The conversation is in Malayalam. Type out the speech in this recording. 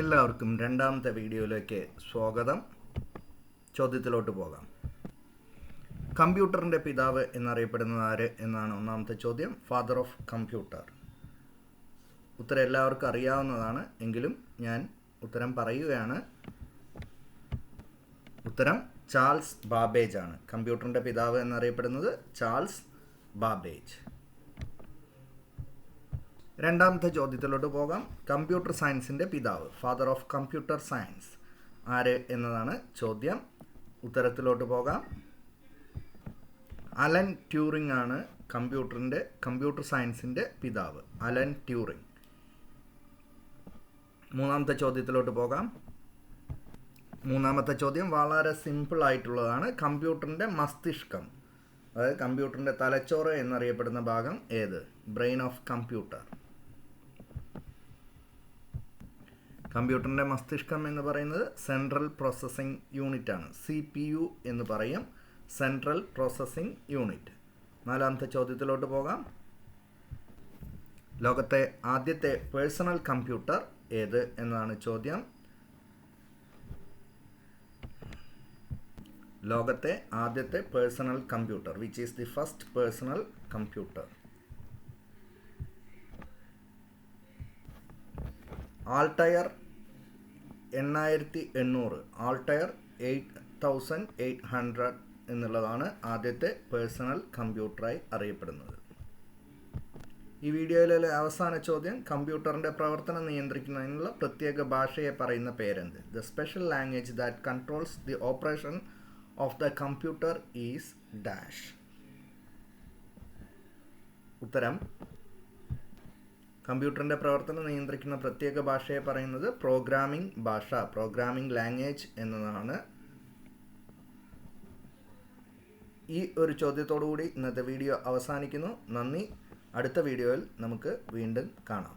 എല്ലാവർക്കും രണ്ടാമത്തെ വീഡിയോയിലേക്ക് സ്വാഗതം. ചോദ്യത്തിലോട്ട് പോകാം. കമ്പ്യൂട്ടറിന്റെ പിതാവ് എന്നറിയപ്പെടുന്നത് ആര് എന്നാണ് ഒന്നാമത്തെ ചോദ്യം. ഫാദർ ഓഫ് കമ്പ്യൂട്ടർ ഉത്തരം എല്ലാവർക്കും അറിയാവുന്നതാണ്. എങ്കിലും ഞാൻ ഉത്തരം പറയുകയാണ്. ഉത്തരം ചാൾസ് ബാബേജ് ആണ്. കമ്പ്യൂട്ടറിന്റെ പിതാവ് എന്നറിയപ്പെടുന്നത് ചാൾസ് ബാബേജ്. രണ്ടാമത്തെ ചോദ്യത്തിലോട്ട് പോകാം. കമ്പ്യൂട്ടർ സയൻസിന്റെ പിതാവ് ഫാദർ ഓഫ് കമ്പ്യൂട്ടർ സയൻസ് ആര് എന്നതാണ് ചോദ്യം. ഉത്തരത്തിലോട്ട് പോകാം. അലൻ ട്യൂറിംഗ് ആണ് കമ്പ്യൂട്ടറിന്റെ കമ്പ്യൂട്ടർ സയൻസിന്റെ പിതാവ്. Alan Turing. മൂന്നാമത്തെ ചോദ്യത്തിലോട്ട് പോകാം. മൂന്നാമത്തെ ചോദ്യം വളരെ സിമ്പിൾ ആയിട്ടുള്ളതാണ്. കമ്പ്യൂട്ടറിന്റെ മസ്തിഷ്കം അതായത് കമ്പ്യൂട്ടറിന്റെ തലച്ചോറ് എന്നറിയപ്പെടുന്ന ഭാഗം ഏത്? ബ്രെയിൻ ഓഫ് കമ്പ്യൂട്ടർ കമ്പ്യൂട്ടറിന്റെ മസ്തിഷ്കം എന്ന് പറയുന്നത് സെൻട്രൽ പ്രോസസ്സിംഗ് യൂണിറ്റ് ആണ്. സി പി യു എന്ന് പറയും സെൻട്രൽ പ്രോസസ്സിംഗ് യൂണിറ്റ് നാലാമത്തെ ചോദ്യത്തിലോട്ട് പോകാം. ലോകത്തെ ആദ്യത്തെ പേഴ്സണൽ കമ്പ്യൂട്ടർ ഏത് എന്നതാണ് ചോദ്യം. ലോകത്തെ ആദ്യത്തെ personal computer which is the first personal computer Altair എണ്ണായിരത്തി എണ്ണൂറ്. Altair eight thousand eight hundred എന്നുള്ളതാണ് ആദ്യത്തെ പേഴ്സണൽ കമ്പ്യൂട്ടറായി അറിയപ്പെടുന്നത്. ഈ വീഡിയോയിലെ അവസാന ചോദ്യം കമ്പ്യൂട്ടറിന്റെ പ്രവർത്തനം നിയന്ത്രിക്കുന്നതിനുള്ള പ്രത്യേക ഭാഷയെ പറയുന്ന പേരെന്ത്? The special language that controls the operation of the computer is dash ഉത്തരം കമ്പ്യൂട്ടറിന്റെ പ്രവർത്തനം നിയന്ത്രിക്കുന്ന പ്രത്യേക ഭാഷയെ പറയുന്നത് പ്രോഗ്രാമിംഗ് ഭാഷ പ്രോഗ്രാമിംഗ് ലാംഗ്വേജ് എന്നതാണ്. ഈ ഒരു ചോദ്യത്തോടു കൂടി ഇന്നത്തെ വീഡിയോ അവസാനിക്കുന്നു. നന്ദി. അടുത്ത വീഡിയോയിൽ നമുക്ക് വീണ്ടും കാണാം.